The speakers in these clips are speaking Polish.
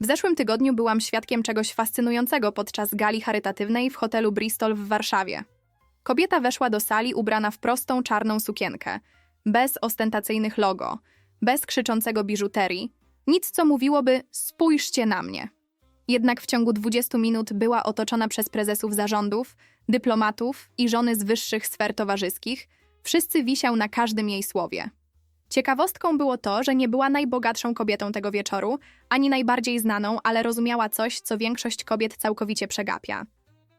W zeszłym tygodniu byłam świadkiem czegoś fascynującego podczas gali charytatywnej w hotelu Bristol w Warszawie. Kobieta weszła do sali ubrana w prostą czarną sukienkę, bez ostentacyjnych logo, bez krzyczącego biżuterii, nic co mówiłoby spójrzcie na mnie. Jednak w ciągu 20 minut była otoczona przez prezesów zarządów, dyplomatów i żony z wyższych sfer towarzyskich, wszyscy wisiał na każdym jej słowie. Ciekawostką było to, że nie była najbogatszą kobietą tego wieczoru, ani najbardziej znaną, ale rozumiała coś, co większość kobiet całkowicie przegapia.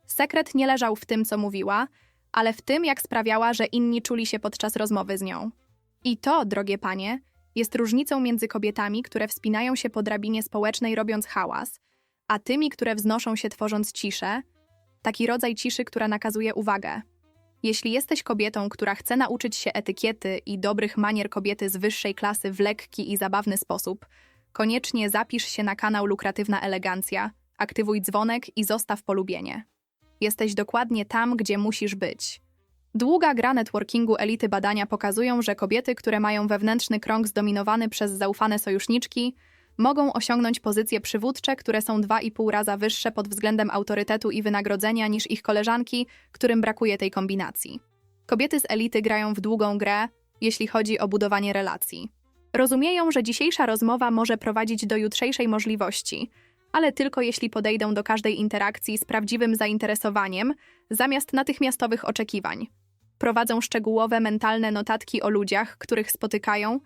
Sekret nie leżał w tym, co mówiła, ale w tym, jak sprawiała, że inni czuli się podczas rozmowy z nią. I to, drogie panie, jest różnicą między kobietami, które wspinają się po drabinie społecznej robiąc hałas, a tymi, które wznoszą się tworząc ciszę, taki rodzaj ciszy, która nakazuje uwagę. Jeśli jesteś kobietą, która chce nauczyć się etykiety i dobrych manier kobiety z wyższej klasy w lekki i zabawny sposób, koniecznie zapisz się na kanał Lukratywna Elegancja, aktywuj dzwonek i zostaw polubienie. Jesteś dokładnie tam, gdzie musisz być. Długa gra networkingu elity badania pokazują, że kobiety, które mają wewnętrzny krąg zdominowany przez zaufane sojuszniczki, mogą osiągnąć pozycje przywódcze, które są dwa i pół raza wyższe pod względem autorytetu i wynagrodzenia niż ich koleżanki, którym brakuje tej kombinacji. Kobiety z elity grają w długą grę, jeśli chodzi o budowanie relacji. Rozumieją, że dzisiejsza rozmowa może prowadzić do jutrzejszej możliwości, ale tylko jeśli podejdą do każdej interakcji z prawdziwym zainteresowaniem, zamiast natychmiastowych oczekiwań. Prowadzą szczegółowe mentalne notatki o ludziach, których spotykają,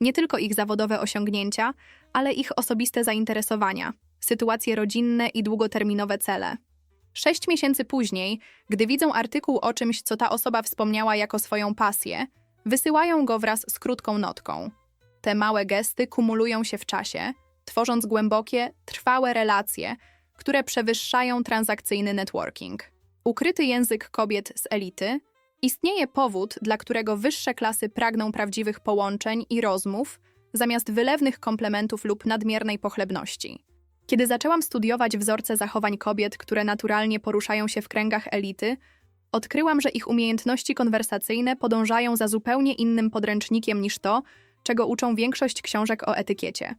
nie tylko ich zawodowe osiągnięcia, ale ich osobiste zainteresowania, sytuacje rodzinne i długoterminowe cele. Sześć miesięcy później, gdy widzą artykuł o czymś, co ta osoba wspomniała jako swoją pasję, wysyłają go wraz z krótką notką. Te małe gesty kumulują się w czasie, tworząc głębokie, trwałe relacje, które przewyższają transakcyjny networking. Ukryty język kobiet z elity istnieje powód, dla którego wyższe klasy pragną prawdziwych połączeń i rozmów, zamiast wylewnych komplementów lub nadmiernej pochlebności. Kiedy zaczęłam studiować wzorce zachowań kobiet, które naturalnie poruszają się w kręgach elity, odkryłam, że ich umiejętności konwersacyjne podążają za zupełnie innym podręcznikiem niż to, czego uczą większość książek o etykiecie.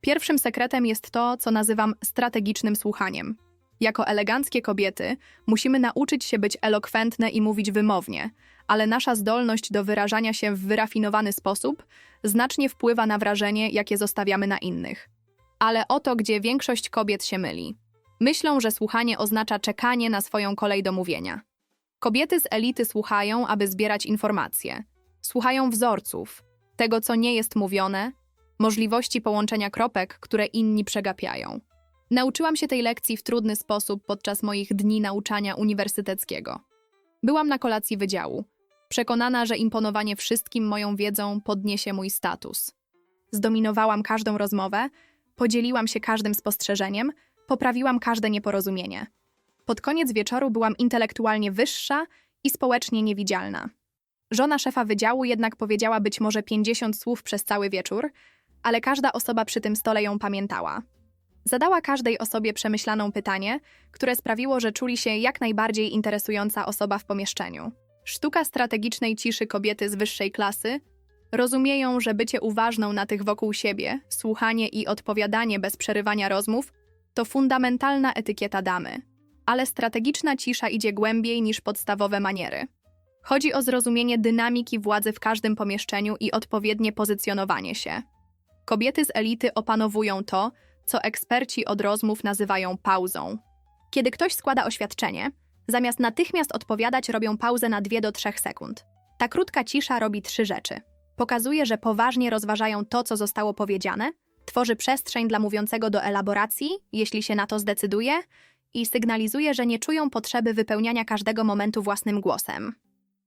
Pierwszym sekretem jest to, co nazywam strategicznym słuchaniem. Jako eleganckie kobiety musimy nauczyć się być elokwentne i mówić wymownie, ale nasza zdolność do wyrażania się w wyrafinowany sposób znacznie wpływa na wrażenie, jakie zostawiamy na innych. Ale oto, gdzie większość kobiet się myli. Myślą, że słuchanie oznacza czekanie na swoją kolej do mówienia. Kobiety z elity słuchają, aby zbierać informacje. Słuchają wzorców, tego, co nie jest mówione, możliwości połączenia kropek, które inni przegapiają. Nauczyłam się tej lekcji w trudny sposób podczas moich dni nauczania uniwersyteckiego. Byłam na kolacji wydziału, przekonana, że imponowanie wszystkim moją wiedzą podniesie mój status. Zdominowałam każdą rozmowę, podzieliłam się każdym spostrzeżeniem, poprawiłam każde nieporozumienie. Pod koniec wieczoru byłam intelektualnie wyższa i społecznie niewidzialna. Żona szefa wydziału jednak powiedziała być może 50 słów przez cały wieczór, ale każda osoba przy tym stole ją pamiętała. Zadała każdej osobie przemyślaną pytanie, które sprawiło, że czuli się jak najbardziej interesująca osoba w pomieszczeniu. Sztuka strategicznej ciszy kobiety z wyższej klasy rozumieją, że bycie uważną na tych wokół siebie, słuchanie i odpowiadanie bez przerywania rozmów to fundamentalna etykieta damy. Ale strategiczna cisza idzie głębiej niż podstawowe maniery. Chodzi o zrozumienie dynamiki władzy w każdym pomieszczeniu i odpowiednie pozycjonowanie się. Kobiety z elity opanowują to, co eksperci od rozmów nazywają pauzą. Kiedy ktoś składa oświadczenie, zamiast natychmiast odpowiadać, robią pauzę na 2 do 3 sekund. Ta krótka cisza robi trzy rzeczy. Pokazuje, że poważnie rozważają to, co zostało powiedziane, tworzy przestrzeń dla mówiącego do elaboracji, jeśli się na to zdecyduje, i sygnalizuje, że nie czują potrzeby wypełniania każdego momentu własnym głosem.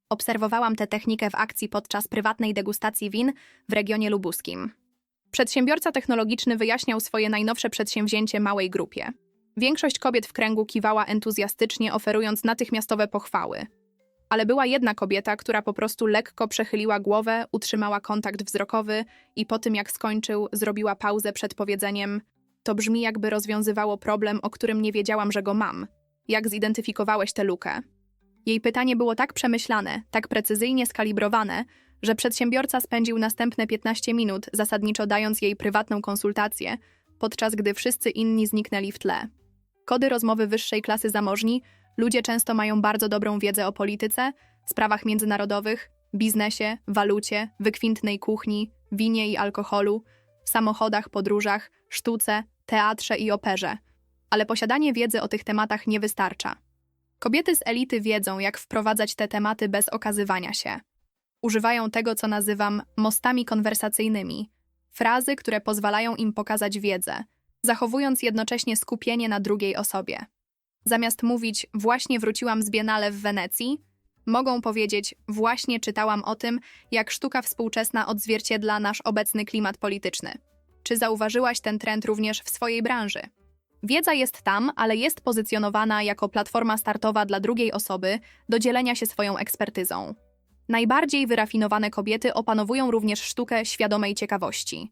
Obserwowałam tę technikę w akcji podczas prywatnej degustacji win w regionie lubuskim. Przedsiębiorca technologiczny wyjaśniał swoje najnowsze przedsięwzięcie małej grupie. Większość kobiet w kręgu kiwała entuzjastycznie, oferując natychmiastowe pochwały. Ale była jedna kobieta, która po prostu lekko przechyliła głowę, utrzymała kontakt wzrokowy i po tym, jak skończył, zrobiła pauzę przed powiedzeniem: To brzmi, jakby rozwiązywało problem, o którym nie wiedziałam, że go mam. Jak zidentyfikowałeś tę lukę? Jej pytanie było tak przemyślane, tak precyzyjnie skalibrowane, że przedsiębiorca spędził następne 15 minut, zasadniczo dając jej prywatną konsultację, podczas gdy wszyscy inni zniknęli w tle. Kody rozmowy wyższej klasy zamożni, ludzie często mają bardzo dobrą wiedzę o polityce, sprawach międzynarodowych, biznesie, walucie, wykwintnej kuchni, winie i alkoholu, samochodach, podróżach, sztuce, teatrze i operze. Ale posiadanie wiedzy o tych tematach nie wystarcza. Kobiety z elity wiedzą, jak wprowadzać te tematy bez okazywania się. Używają tego, co nazywam mostami konwersacyjnymi frazy, które pozwalają im pokazać wiedzę, zachowując jednocześnie skupienie na drugiej osobie. Zamiast mówić właśnie wróciłam z Biennale w Wenecji, mogą powiedzieć właśnie czytałam o tym, jak sztuka współczesna odzwierciedla nasz obecny klimat polityczny. Czy zauważyłaś ten trend również w swojej branży? Wiedza jest tam, ale jest pozycjonowana jako platforma startowa dla drugiej osoby do dzielenia się swoją ekspertyzą. Najbardziej wyrafinowane kobiety opanowują również sztukę świadomej ciekawości.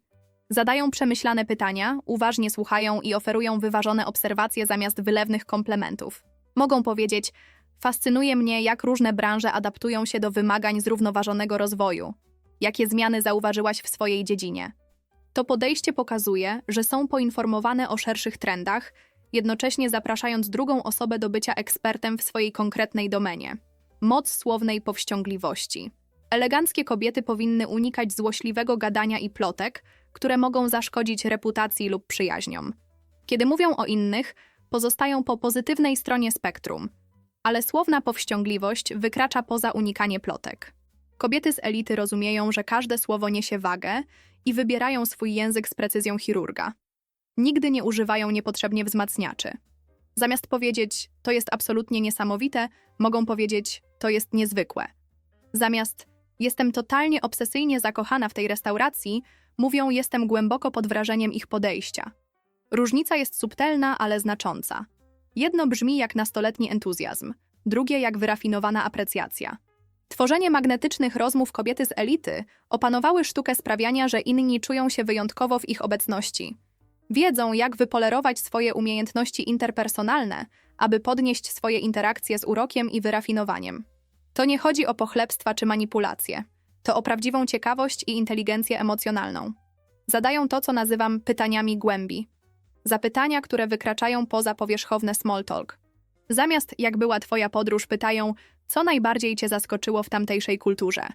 Zadają przemyślane pytania, uważnie słuchają i oferują wyważone obserwacje zamiast wylewnych komplementów. Mogą powiedzieć: Fascynuje mnie, jak różne branże adaptują się do wymagań zrównoważonego rozwoju. Jakie zmiany zauważyłaś w swojej dziedzinie? To podejście pokazuje, że są poinformowane o szerszych trendach, jednocześnie zapraszając drugą osobę do bycia ekspertem w swojej konkretnej domenie. Moc słownej powściągliwości. Eleganckie kobiety powinny unikać złośliwego gadania i plotek, które mogą zaszkodzić reputacji lub przyjaźniom. Kiedy mówią o innych, pozostają po pozytywnej stronie spektrum, ale słowna powściągliwość wykracza poza unikanie plotek. Kobiety z elity rozumieją, że każde słowo niesie wagę i wybierają swój język z precyzją chirurga. Nigdy nie używają niepotrzebnie wzmacniaczy. Zamiast powiedzieć, to jest absolutnie niesamowite, mogą powiedzieć, to jest niezwykłe. Zamiast, jestem totalnie obsesyjnie zakochana w tej restauracji, mówią, jestem głęboko pod wrażeniem ich podejścia. Różnica jest subtelna, ale znacząca. Jedno brzmi jak nastoletni entuzjazm, drugie jak wyrafinowana aprecjacja. Tworzenie magnetycznych rozmów kobiety z elity opanowały sztukę sprawiania, że inni czują się wyjątkowo w ich obecności. Wiedzą, jak wypolerować swoje umiejętności interpersonalne, aby podnieść swoje interakcje z urokiem i wyrafinowaniem. To nie chodzi o pochlebstwa czy manipulacje. To o prawdziwą ciekawość i inteligencję emocjonalną. Zadają to, co nazywam pytaniami głębi. Zapytania, które wykraczają poza powierzchowne small talk. Zamiast jak była twoja podróż, pytają, co najbardziej cię zaskoczyło w tamtejszej kulturze.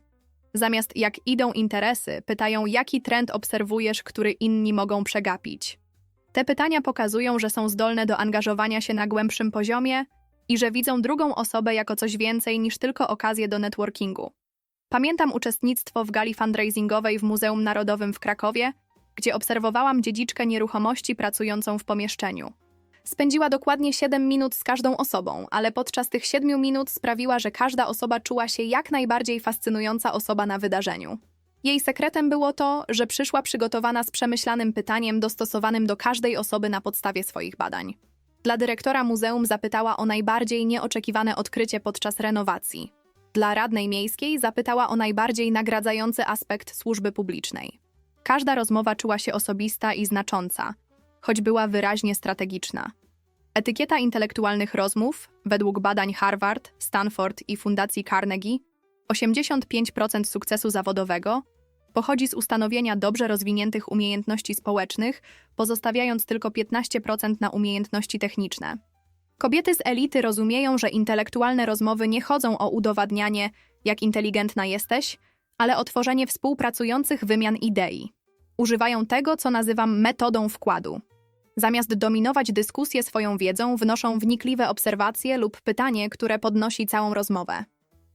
Zamiast jak idą interesy, pytają, jaki trend obserwujesz, który inni mogą przegapić. Te pytania pokazują, że są zdolne do angażowania się na głębszym poziomie i że widzą drugą osobę jako coś więcej niż tylko okazję do networkingu. Pamiętam uczestnictwo w gali fundraisingowej w Muzeum Narodowym w Krakowie, gdzie obserwowałam dziedziczkę nieruchomości pracującą w pomieszczeniu. Spędziła dokładnie 7 minut z każdą osobą, ale podczas tych 7 minut sprawiła, że każda osoba czuła się jak najbardziej fascynująca osoba na wydarzeniu. Jej sekretem było to, że przyszła przygotowana z przemyślanym pytaniem dostosowanym do każdej osoby na podstawie swoich badań. Dla dyrektora muzeum zapytała o najbardziej nieoczekiwane odkrycie podczas renowacji. Dla radnej miejskiej zapytała o najbardziej nagradzający aspekt służby publicznej. Każda rozmowa czuła się osobista i znacząca, choć była wyraźnie strategiczna. Etykieta intelektualnych rozmów, według badań Harvard, Stanford i Fundacji Carnegie, 85% sukcesu zawodowego pochodzi z ustanowienia dobrze rozwiniętych umiejętności społecznych, pozostawiając tylko 15% na umiejętności techniczne. Kobiety z elity rozumieją, że intelektualne rozmowy nie chodzą o udowadnianie, jak inteligentna jesteś, ale o tworzenie współpracujących wymian idei. Używają tego, co nazywam metodą wkładu. Zamiast dominować dyskusję swoją wiedzą, wnoszą wnikliwe obserwacje lub pytanie, które podnosi całą rozmowę.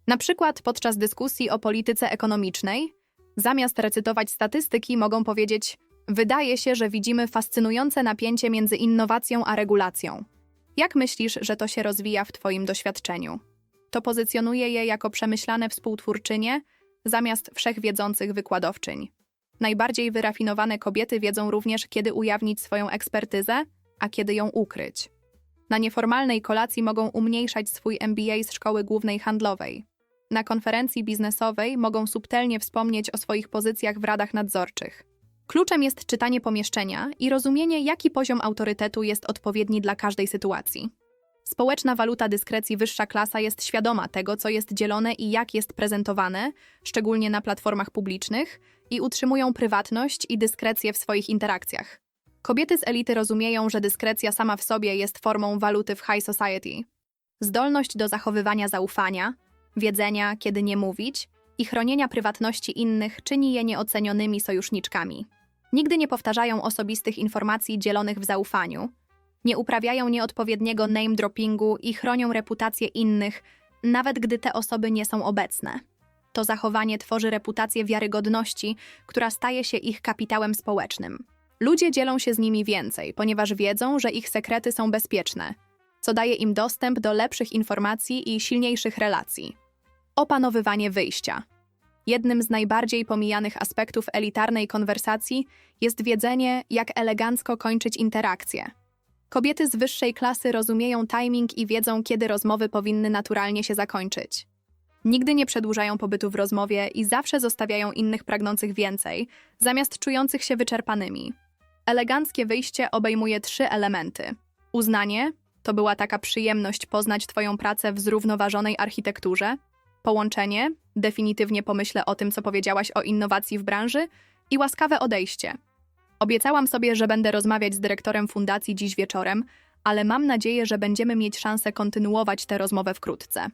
Na przykład podczas dyskusji o polityce ekonomicznej, zamiast recytować statystyki, mogą powiedzieć: Wydaje się, że widzimy fascynujące napięcie między innowacją a regulacją. Jak myślisz, że to się rozwija w Twoim doświadczeniu? To pozycjonuje je jako przemyślane współtwórczynie zamiast wszechwiedzących wykładowczyń. Najbardziej wyrafinowane kobiety wiedzą również, kiedy ujawnić swoją ekspertyzę, a kiedy ją ukryć. Na nieformalnej kolacji mogą umniejszać swój MBA z szkoły głównej handlowej. Na konferencji biznesowej mogą subtelnie wspomnieć o swoich pozycjach w radach nadzorczych. Kluczem jest czytanie pomieszczenia i rozumienie, jaki poziom autorytetu jest odpowiedni dla każdej sytuacji. Społeczna waluta dyskrecji wyższa klasa jest świadoma tego, co jest dzielone i jak jest prezentowane, szczególnie na platformach publicznych, i utrzymują prywatność i dyskrecję w swoich interakcjach. Kobiety z elity rozumieją, że dyskrecja sama w sobie jest formą waluty w high society. Zdolność do zachowywania zaufania, wiedzenia, kiedy nie mówić i chronienia prywatności innych czyni je nieocenionymi sojuszniczkami. Nigdy nie powtarzają osobistych informacji dzielonych w zaufaniu, nie uprawiają nieodpowiedniego name droppingu i chronią reputację innych, nawet gdy te osoby nie są obecne. To zachowanie tworzy reputację wiarygodności, która staje się ich kapitałem społecznym. Ludzie dzielą się z nimi więcej, ponieważ wiedzą, że ich sekrety są bezpieczne, co daje im dostęp do lepszych informacji i silniejszych relacji. Opanowywanie wyjścia. Jednym z najbardziej pomijanych aspektów elitarnej konwersacji jest wiedzenie, jak elegancko kończyć interakcje. Kobiety z wyższej klasy rozumieją timing i wiedzą, kiedy rozmowy powinny naturalnie się zakończyć. Nigdy nie przedłużają pobytu w rozmowie i zawsze zostawiają innych pragnących więcej, zamiast czujących się wyczerpanymi. Eleganckie wyjście obejmuje trzy elementy. Uznanie to była taka przyjemność poznać Twoją pracę w zrównoważonej architekturze. Połączenie definitywnie pomyślę o tym, co powiedziałaś o innowacji w branży. I łaskawe odejście. Obiecałam sobie, że będę rozmawiać z dyrektorem fundacji dziś wieczorem, ale mam nadzieję, że będziemy mieć szansę kontynuować tę rozmowę wkrótce.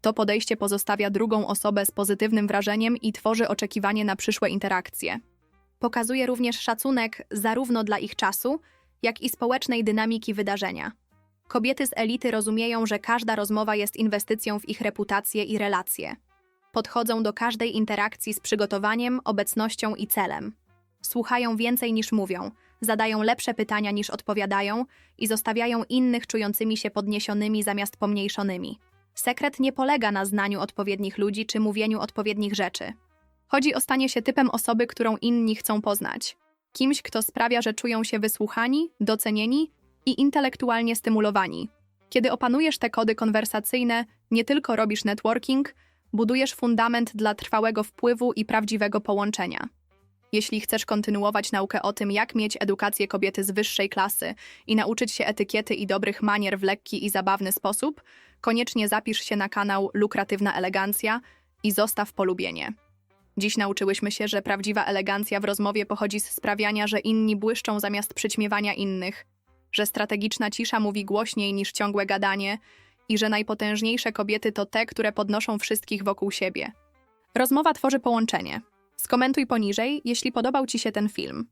To podejście pozostawia drugą osobę z pozytywnym wrażeniem i tworzy oczekiwanie na przyszłe interakcje. Pokazuje również szacunek zarówno dla ich czasu, jak i społecznej dynamiki wydarzenia. Kobiety z elity rozumieją, że każda rozmowa jest inwestycją w ich reputację i relacje. Podchodzą do każdej interakcji z przygotowaniem, obecnością i celem. Słuchają więcej niż mówią, zadają lepsze pytania niż odpowiadają i zostawiają innych czującymi się podniesionymi zamiast pomniejszonymi. Sekret nie polega na znaniu odpowiednich ludzi czy mówieniu odpowiednich rzeczy. Chodzi o stanie się typem osoby, którą inni chcą poznać. Kimś, kto sprawia, że czują się wysłuchani, docenieni i intelektualnie stymulowani. Kiedy opanujesz te kody konwersacyjne, nie tylko robisz networking, budujesz fundament dla trwałego wpływu i prawdziwego połączenia. Jeśli chcesz kontynuować naukę o tym, jak mieć edukację kobiety z wyższej klasy i nauczyć się etykiety i dobrych manier w lekki i zabawny sposób, koniecznie zapisz się na kanał Lukratywna Elegancja i zostaw polubienie. Dziś nauczyłyśmy się, że prawdziwa elegancja w rozmowie pochodzi z sprawiania, że inni błyszczą zamiast przyćmiewania innych, że strategiczna cisza mówi głośniej niż ciągłe gadanie i że najpotężniejsze kobiety to te, które podnoszą wszystkich wokół siebie. Rozmowa tworzy połączenie. Skomentuj poniżej, jeśli podobał Ci się ten film.